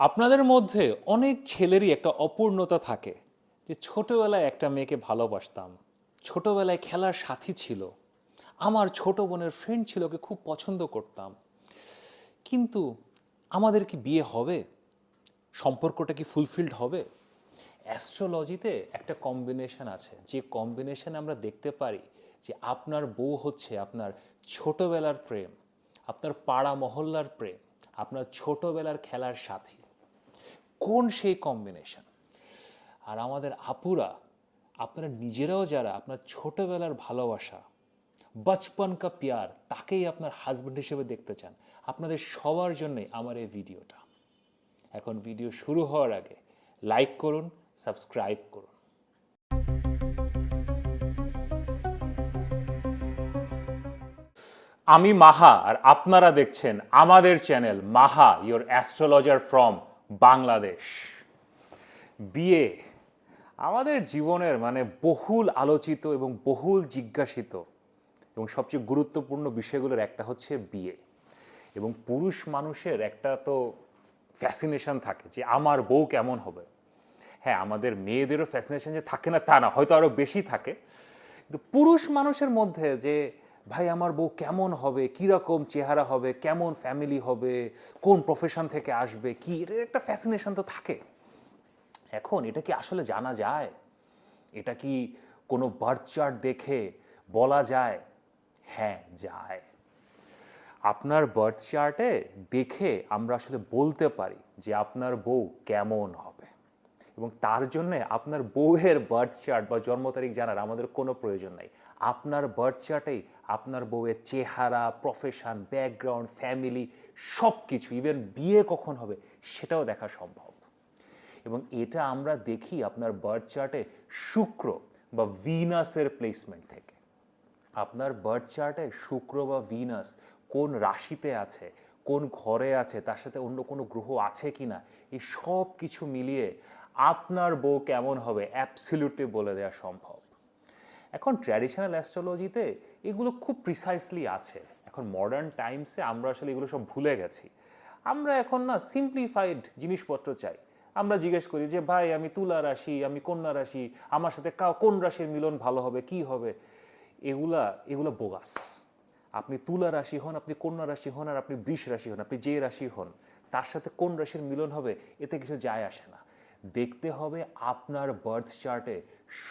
আপনাদের মধ্যে অনেক ছেলেরই একটা অপূর্ণতা থাকে যে ছোটোবেলায় একটা মেয়েকে ভালোবাসতাম। ছোটোবেলায় খেলার সাথী ছিল। আমার ছোট বোনের ফ্রেন্ড ছিল ওকে খুব পছন্দ করতাম। কিন্তু আমাদের কি বিয়ে হবে? সম্পর্কটা কি ফুলফিলড হবে? অ্যাস্ট্রোলজিতে একটা কম্বিনেশন আছে। যে কম্বিনেশন আমরা দেখতে পারি যে আপনার বউ হচ্ছে আপনার ছোটোবেলার প্রেম, আপনার পাড়া মহল্লার প্রেম, আপনার ছোটোবেলার খেলার সাথী। কোন সেই কম্বিনেশন আর আমাদের আপুরা, আপনারা নিজেরাও যারা আপনার ছোটবেলার ভালোবাসা, বচপন কা পিয়ার, তাকেই আপনার হাজব্যান্ড হিসেবে দেখতে চান, আপনাদের সবার জন্যই আমার এই ভিডিওটা। এখন ভিডিও শুরু হওয়ার আগে লাইক করুন সাবস্ক্রাইব করুন। আমি মাহা, আর আপনারা দেখছেন আমাদের চ্যানেল মাহা ইওর অ্যাস্ট্রোলজার ফ্রম বাংলাদেশ। বিয়ে আমাদের জীবনের মানে বহুল আলোচিত এবং বহুল জিজ্ঞাসিত এবং সবচেয়ে গুরুত্বপূর্ণ বিষয়গুলোর একটা হচ্ছে বিয়ে। এবং পুরুষ মানুষের একটা তো ফ্যাসিনেশন থাকে যে আমার বউ কেমন হবে। হ্যাঁ আমাদের মেয়েদেরও ফ্যাসিনেশন যে থাকে না তা না, হয়তো আরও বেশি থাকে। কিন্তু পুরুষ মানুষের মধ্যে যে ভাই, আমার বউ কেমন হবে? কীরকম চেহারা হবে? কেমন ফ্যামিলি হবে? কোন প্রফেশন থেকে আসবে? কি? এটার একটা ফ্যাসিনেশন তো থাকে। এখন এটা কি আসলে জানা যায়? এটা কি কোনো বার্থ চার্ট দেখে বলা যায়? হ্যাঁ যায়। আপনার বার্থ চার্টে দেখে আমরা আসলে বলতে পারি যে আপনার বউ কেমন হবে। এবং তার জন্য আপনার বউয়ের বার্থ চার্ট বা জন্ম তারিখ জানার আমাদের কোনো প্রয়োজন নাই। আপনার বার্থ চার্টেই আপনার বউয়ের চেহারা প্রফেশন ব্যাকগ্রাউন্ড ফ্যামিলি সব কিছু ইভেন বিয়ে কখন হবে সেটাও দেখা সম্ভব। এবং এটা আমরা দেখি আপনার বার্থ চার্টে শুক্র বা ভিনাসের প্লেসমেন্ট থেকে। আপনার বার্থ চার্টে শুক্র বা ভিনাস কোন রাশিতে আছে, কোন ঘরে আছে, তার সাথে অন্য কোনো গ্রহ আছে কি না এই সব কিছু মিলিয়ে আপনার বউ কেমন হবে? অ্যাবসলিউটলি বলে দেওয়া সম্ভব। এখন ট্র্যাডিশনাল অ্যাস্ট্রোলজিতে এগুলো খুব প্রিসাইসলি আছে। এখন মডার্ন টাইমসে আমরা আসলে এগুলো সব ভুলে গেছি। আমরা এখন না সিম্পলিফাইড জিনিসপত্র চাই। আমরা জিজ্ঞেস করি যে, ভাই, আমি তুলা রাশি, আমি কন্যা রাশি, আমার সাথে কোন রাশির মিলন ভালো হবে, কি হবে? এগুলা, এগুলো বোগাস আপনি তুলা রাশি হন, আপনি কন্যা রাশি হন, আর আপনি বৃষ রাশি হন, আপনি যে রাশি হন, তার সাথে কোন রাশির মিলন হবে, এতে কিছু যায় আসে না। দেখতে হবে আপনার বার্থ চার্টে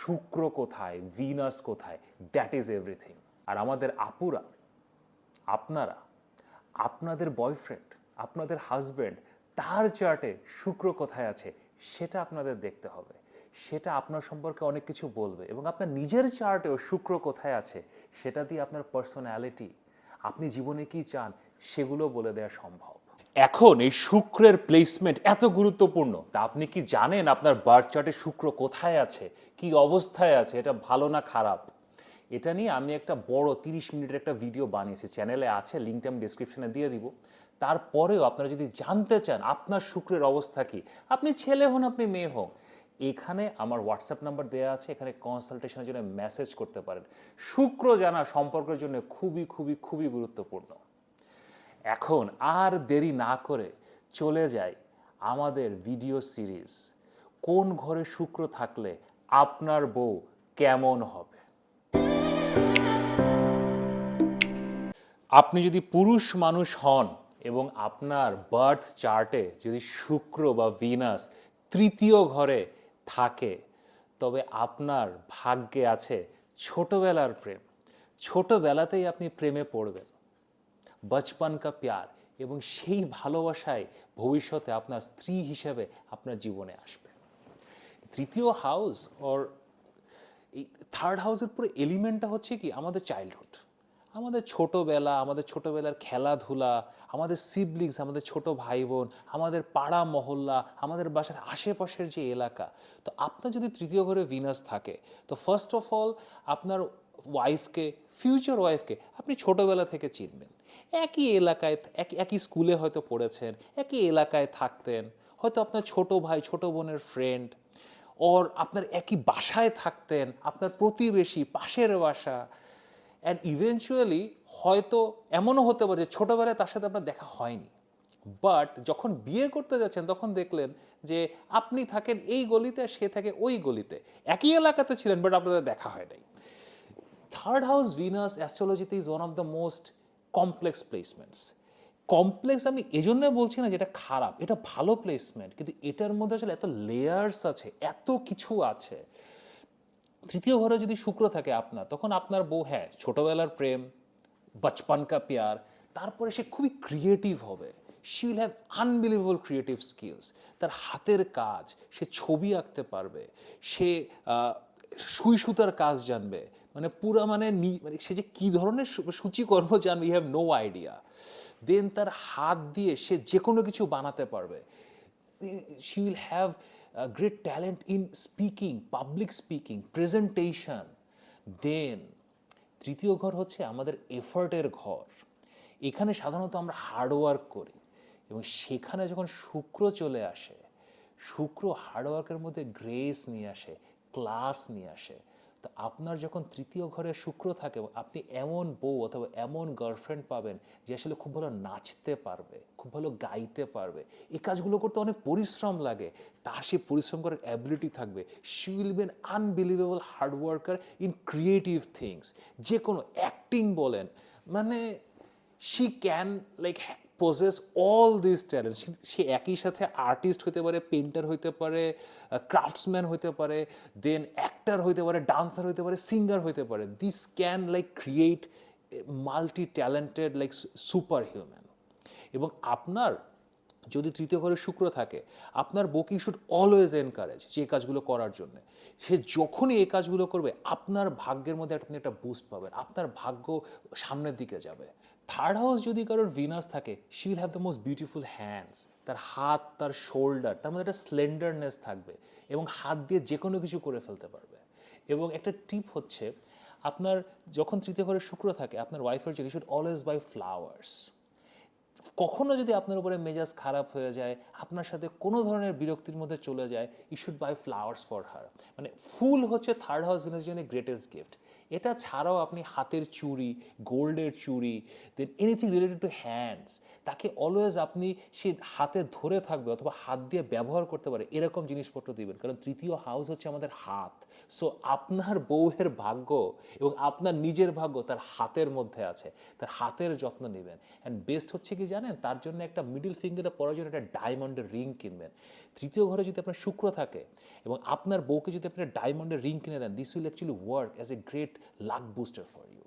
শুক্র কোথায় ভিনাস কোথায় দ্যাট ইজ এভরিথিং আর আমাদের আপুরা, আপনারা, আপনাদের বয়ফ্রেন্ড আপনাদের হাজব্যান্ড তার চার্টে শুক্র কোথায় আছে, সেটা আপনাদের দেখতে হবে। সেটা আপনার সম্পর্কে অনেক কিছু বলবে এবং আপনার নিজের চার্টেও শুক্র কোথায় আছে, সেটা দিয়ে আপনার পার্সোনালিটি আপনি জীবনে কি চান, সেগুলো বলে দেওয়া সম্ভব। এখন এই শুক্রের প্লেসমেন্ট এত গুরুত্বপূর্ণ? তা আপনি কি জানেন আপনার বার্থ চার্টে শুক্র কোথায় আছে? কি অবস্থায় আছে? এটা ভালো না খারাপ? এটা নিয়ে আমি একটা বড় তিরিশ মিনিটের একটা ভিডিও বানিয়েছি। চ্যানেলে আছে লিঙ্কটা আমি ডিসক্রিপশনে দিয়ে দিব। তারপরেও আপনারা যদি জানতে চান আপনার শুক্রের অবস্থা কি, আপনি ছেলে হন, আপনি মেয়ে হন, এখানে আমার হোয়াটসঅ্যাপ নাম্বার দেওয়া আছে। এখানে কনসালটেশনের জন্য মেসেজ করতে পারেন। শুক্র জানা সম্পর্কের জন্য খুবই খুবই খুবই গুরুত্বপূর্ণ। এখন আর দেরি না করে চলে যাই আমাদের ভিডিও সিরিজ। কোন ঘরে শুক্র থাকলে আপনার বউ কেমন হবে? আপনি যদি পুরুষ মানুষ হন এবং আপনার বার্থ চার্টে যদি শুক্র বা ভিনাস তৃতীয় ঘরে থাকে, তবে আপনার ভাগ্যে আছে ছোটবেলার প্রেম। ছোটবেলাতেই আপনি প্রেমে পড়বেন। বচপন কা প্যার এবং সেই ভালোবাসায় ভবিষ্যতে আপনার স্ত্রী হিসেবে আপনার জীবনে আসবে। তৃতীয় হাউস ওর এই থার্ড হাউসের পুরো এলিমেন্টটা হচ্ছে কি? আমাদের চাইল্ডহুড আমাদের ছোটোবেলা, আমাদের ছোটোবেলার খেলাধুলা, আমাদের সিবলিংস আমাদের ছোট ভাই বোন আমাদের পাড়া মহল্লা, আমাদের বাসার আশেপাশের যে এলাকা। তো আপনার যদি তৃতীয় ঘরে ভিনাস থাকে, তো ফার্স্ট অফ অল আপনার ওয়াইফকে ফিউচার ওয়াইফকে আপনি ছোটোবেলা থেকে চিনবেন। একই এলাকায় এক একই স্কুলে হয়তো পড়েছেন, একই এলাকায় থাকতেন, হয়তো আপনার ছোট ভাই, ছোট বোনের ফ্রেন্ড ওর আপনার একই বাসায় থাকতেন, আপনার প্রতিবেশী, পাশের বাসা অ্যান্ড ইভেনচুয়ালি হয়তো এমনও হতে পারে যে ছোটোবেলায় তার সাথে আপনার দেখা হয়নি। বাট যখন বিয়ে করতে যাচ্ছেন, তখন দেখলেন যে আপনি থাকেন এই গলিতে, সে থাকে ওই গলিতে। একই এলাকাতে ছিলেন বাট আপনাদের দেখা হয় নাই। Third house Venus অ্যাস্ট্রোলজিতে is one of the most complex placements complex আমি এজন্য বলছি না যেটা খারাপ, এটা ভালো প্লেসমেন্ট কিন্তু এটার মধ্যে আসলে এত লেয়ার্স আছে, এত কিছু আছে। তৃতীয় ঘরে যদি শুক্র থাকে আপনার, তখন আপনার বউ হ্যাঁ ছোটবেলার প্রেম, বচপন কা প্যার, তারপরে সে খুবই ক্রিয়েটিভ হবে। She will have unbelievable creative skills তার হাতের কাজ, সে ছবি আঁকতে পারবে। সে সুই সুতার কাজ জানবে। মানে পুরো মানে মানে সে যে কি ধরনের সূচিকর্ম জানবে you have no idea then তার হাত দিয়ে সে যে কোনো কিছু বানাতে পারবে। Will have a great talent in speaking, public speaking, presentation. Then তৃতীয় ঘর হচ্ছে আমাদের এফর্টের ঘর। এখানে সাধারণত আমরা হার্ডওয়ার্ক করি এবং সেখানে যখন শুক্র চলে আসে শুক্র হার্ডওয়ার্কের মধ্যে গ্রেস নিয়ে আসে ক্লাস নিয়ে আসে তো আপনার যখন তৃতীয় ঘরে শুক্র থাকে, আপনি এমন বউ অথবা এমন গার্লফ্রেন্ড পাবেন যে আসলে খুব ভালো নাচতে পারবে, খুব ভালো গাইতে পারবে। এই কাজগুলো করতে অনেক পরিশ্রম লাগে। তার সে পরিশ্রম করার অ্যাবিলিটি থাকবে। She will be unbelievable hard worker in creative things যে কোনো অ্যাক্টিং বলেন মানে she can like poses all this talent সে একই সাথে আর্টিস্ট হতে পারে পেন্টার হতে পারে ক্রাফটসম্যান হতে পারে দেন অ্যাক্টার হতে পারে ডান্সার হতে পারে সিঙ্গার হতে পারে। This can like create multi talented like super human এবং আপনার যদি তৃতীয় ঘরে শুক্র থাকে, আপনার বউকে শুড অলওয়েজ এনকারেজ যে কাজগুলো করার জন্য। সে যখনই এই কাজগুলো করবে, আপনার ভাগ্যের মধ্যে আপনি একটা বুস্ট পাবেন। আপনার ভাগ্য সামনের দিকে যাবে। থার্ড হাউস যদি কারোর ভিনাস থাকে she will have the most beautiful hands তার হাত, তার শোল্ডার তার মধ্যে একটা স্লেন্ডারনেস থাকবে এবং হাত দিয়ে যে কোনো কিছু করে ফেলতে পারবে। এবং একটা টিপ হচ্ছে, আপনার যখন তৃতীয় ঘরে শুক্র থাকে, আপনার ওয়াইফের জন্য শুড অলওয়েজ বাই ফ্লাওয়ার্স কখনো যদি আপনার উপরে মেজাজ খারাপ হয়ে যায়, আপনার সাথে কোনো ধরনের বিরক্তির মধ্যে চলে যায় you should buy flowers for her মানে ফুল হচ্ছে থার্ড হাউস ভিনাস জন্য গ্রেটেস্ট গিফট এটা ছাড়াও আপনি হাতের চুড়ি, গোল্ডের চুড়ি then anything related to hands তাকে অলওয়েজ আপনি সে হাতে ধরে থাকবে অথবা হাত দিয়ে ব্যবহার করতে পারে, এরকম জিনিসপত্র দিবেন। কারণ তৃতীয় হাউস হচ্ছে আমাদের হাত। সো আপনার বউয়ের ভাগ্য এবং আপনার নিজের ভাগ্য তার হাতের মধ্যে আছে, তার হাতের যত্ন নেবেন। অ্যান্ড বেস্ট হচ্ছে কি জানেন? তার জন্য একটা মিডিল ফিঙ্গারে পরার জন্য একটা ডায়মন্ডের রিং কিনবেন। তৃতীয় ঘরে যদি আপনার শুক্র থাকে এবং আপনার বউকে যদি আপনি ডায়মন্ডের রিং কিনে দেন this will actually work as a great luck booster for you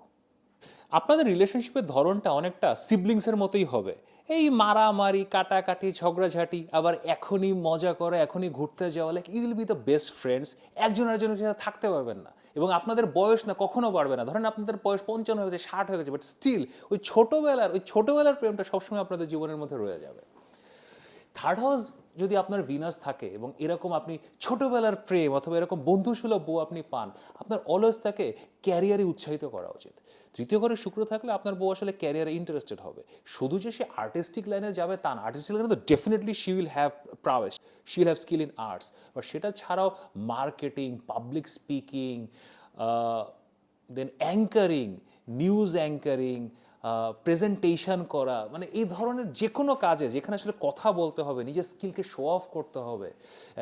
আপনাদের রিলেশনশিপের ধরনটা অনেকটা সিবলিংসের মতোই হবে। এই মারামারি, কাটাকাটি, ঝগড়াঝাটি, আবার এখনই মজা করে, এখনই ঘুরতে যাওয়া like you'll be the best friends একজন আরেকজনের সাথে থাকতে পারবেন না। এবং আপনাদের বয়স না, কখনো বাড়বে না। ধরেন আপনাদের বয়স পঞ্চান্ন হয়ে গেছে ষাট হয়ে গেছে বাট স্টিল ওই ছোটোবেলার ওই ছোটোবেলার প্রেমটা সবসময় আপনাদের জীবনের মধ্যে রয়ে যাবে। থার্ড হাউস যদি আপনার ভিনাস থাকে এবং এরকম আপনি ছোটোবেলার প্রেম অথবা এরকম বন্ধুসুলভ বউ আপনি পান, আপনার অলওয়েজ তাকে ক্যারিয়ারে উৎসাহিত করা উচিত। তৃতীয় ঘরে শুক্র থাকলে আপনার বউ আসলে ক্যারিয়ারে ইন্টারেস্টেড হবে। শুধু যে সে আর্টিস্টিক লাইনে যাবে তা না আর্টিস্টিক লাইনে তো definitely she will have prowess she will have skill in arts but সেটা ছাড়াও marketing public speaking then anchoring news anchoring presentation করা মানে এই ধরনের যে কোনো কাজে যেখানে আসলে কথা বলতে হবে, নিজের স্কিলকে শো অফ করতে হবে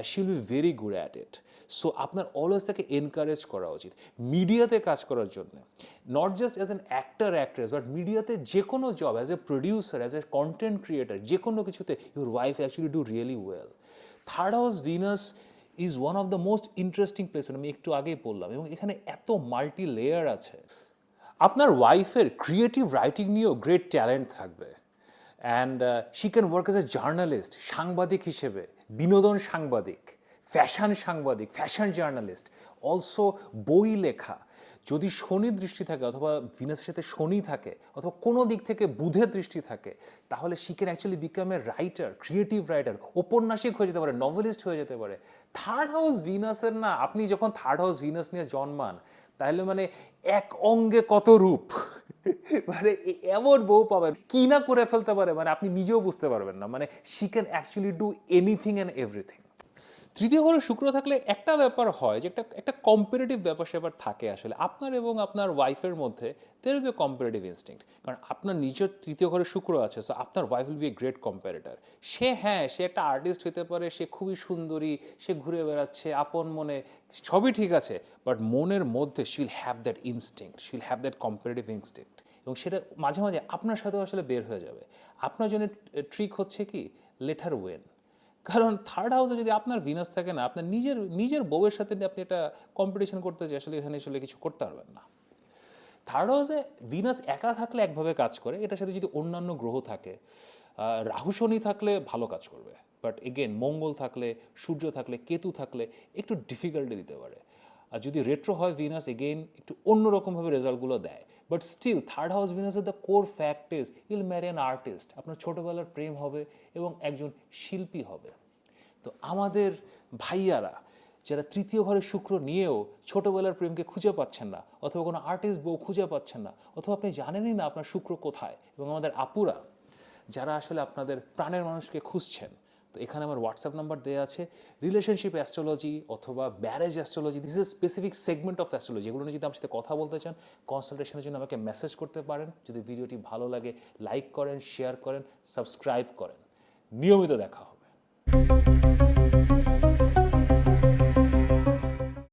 she will be very good at it so আপনার অলওয়েজ তাকে এনকারেজ করা উচিত। মিডিয়াতে কাজ করার জন্য not just as an actor actress but মিডিয়াতে যে কোনো job as a producer as a content creator যে কোনো কিছুতে your wife actually do really well third house Venus is one of the most interesting placement আমি একটু আগেই বললাম, এবং এখানে এত মাল্টি লেয়ার আছে। আপনার ওয়াইফের ক্রিয়েটিভ রাইটিং নিয়েও গ্রেট ট্যালেন্ট থাকবে। And she can work as a journalist সাংবাদিক হিসেবে, বিনোদন সাংবাদিক ফ্যাশন সাংবাদিক ফ্যাশন জার্নালিস্ট অলসো বই লেখা। যদি শনির দৃষ্টি থাকে অথবা ভিনাসের সাথে শনি থাকে অথবা কোনো দিক থেকে বুধের দৃষ্টি থাকে, তাহলে she can actually become a writer creative writer ঔপন্যাসিক হয়ে যেতে পারে নভেলিস্ট হয়ে যেতে পারে। থার্ড হাউস ভিনাসের না, আপনি যখন থার্ড হাউস ভিনাস নিয়ে জন্মান তাহলে মানে এক অঙ্গে কত রূপ? মানে এমন বউ পাবেন। কি না করে ফেলতে পারে? মানে আপনি নিজেও বুঝতে পারবেন না। মানে she can actually do anything and everything তৃতীয় ঘরে শুক্র থাকলে একটা ব্যাপার হয় যে একটা একটা কম্পারেটিভ ব্যাপার স্যাপার থাকে আসলে। আপনার এবং আপনার ওয়াইফের মধ্যে there will be comparative instinct কারণ আপনার নিজের তৃতীয় ঘরে শুক্র আছে সো আপনার wife will be a great comparator সে হ্যাঁ সে একটা আর্টিস্ট হতে পারে, সে খুবই সুন্দরী, সে ঘুরে বেড়াচ্ছে, আপন মনে, সবই ঠিক আছে বাট মনের মধ্যে she'll have that instinct she'll have that comparative instinct এবং সেটা মাঝে মাঝে আপনার সাথেও আসলে বের হয়ে যাবে। আপনার জন্য ট্রিক হচ্ছে কি? লেটার ওয়েন কারণ থার্ড হাউসে যদি আপনার ভিনাস থাকে না, আপনার নিজের নিজের বউয়ের সাথে আপনি এটা কম্পিটিশন করতে চাই আসলে এখানে আসলে কিছু করতে পারবেন না। থার্ড হাউসে ভিনাস একা থাকলে একভাবে কাজ করে, এটার সাথে যদি অন্যান্য গ্রহ থাকে রাহু শনি থাকলে ভালো কাজ করবে। বাট এগেন মঙ্গল থাকলে, সূর্য থাকলে, কেতু থাকলে একটু ডিফিকাল্টি দিতে পারে। আর যদি রেট্রো হয় ভিনাস এগেইন একটু অন্যরকমভাবে রেজাল্টগুলো দেয়। But still third house ভিনাসের the core fact is you'll marry an artist আপনার ছোটোবেলার প্রেম হবে এবং একজন শিল্পী হবে। তো আমাদের ভাইয়ারা, যারা তৃতীয় ঘরে শুক্র নিয়েও ছোটবেলার প্রেমকে খুঁজে পাচ্ছেন না, অথবা কোনো আর্টিস্ট বউ খুঁজে পাচ্ছেন না, অথবা আপনি জানেনই না আপনার শুক্র কোথায় এবং আমাদের আপুরা, যারা আসলে আপনাদের প্রাণের মানুষকে খুঁজছেন তো এখানে আমার হোয়াটসঅ্যাপ নাম্বার দেওয়া আছে। রিলেশনশিপ অ্যাস্ট্রোলজি অথবা marriage astrology this is specific segment of astrology এগুলো নিয়ে যদি আমার সাথে কথা বলতে চান কনসালটেশনের জন্য আমাকে মেসেজ করতে পারেন। যদি ভিডিওটি ভালো লাগে লাইক করেন শেয়ার করেন সাবস্ক্রাইব করেন। নিয়মিত দেখা হবে।